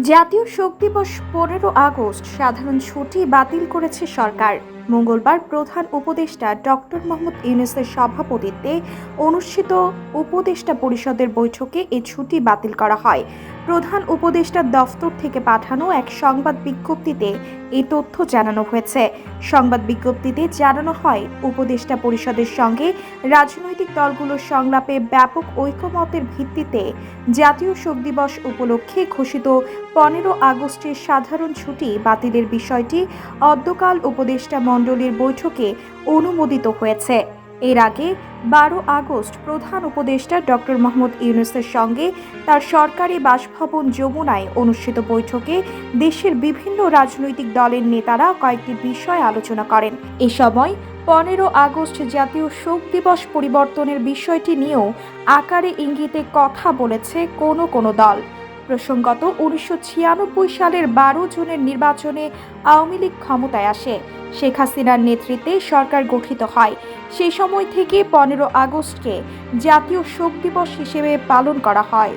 জাতীয় শোক দিবস পনেরো আগস্ট সাধারণ ছুটি বাতিল করেছে সরকার। মঙ্গলবার প্রধান উপদেষ্টা ডক্টর মোহাম্মদ ইউনুসের সভাপতিত্বে অনুষ্ঠিত উপদেষ্টা পরিষদের বৈঠকে এ ছুটি বাতিল করা হয়। প্রধান উপদেষ্টার দফতর থেকে পাঠানো এক সংবাদ বিজ্ঞপ্তিতে এই তথ্য জানানো হয়েছে। সংবাদ বিজ্ঞপ্তিতে জানানো হয়, উপদেষ্টা পরিষদের সঙ্গে রাজনৈতিক দলগুলোর সংলাপে ব্যাপক ঐকমতের ভিত্তিতে জাতীয় শোক দিবস উপলক্ষে ঘোষিত পনেরো আগস্টের সাধারণ ছুটি বাতিলের বিষয়টি অদ্যকাল উপদেষ্টা মণ্ডলীর বৈঠকে অনুমোদিত হয়েছে। এর আগে বারো আগস্ট প্রধান উপদেষ্টা ডক্টর মোহাম্মদ ইউনুসের সঙ্গে তার সরকারি বাসভবন যমুনায় অনুষ্ঠিত বৈঠকে দেশের বিভিন্ন রাজনৈতিক দলের নেতারা কয়েকটি বিষয় আলোচনা করেন। এ সময় পনেরো আগস্ট জাতীয় শোক দিবস পরিবর্তনের বিষয়টি নিয়েও আকারে ইঙ্গিতে কথা বলেছে কোনো কোনো দল। প্রসঙ্গত উনিশশো ছিয়ানব্বই সালের বারো জুনের নির্বাচনে আওয়ামী লীগ ক্ষমতায় আসে। শেখ হাসিনার নেতৃত্বে সরকার গঠিত হয়। সেই সময় থেকে পনেরো আগস্টকে জাতীয় শোক দিবস হিসেবে পালন করা হয়।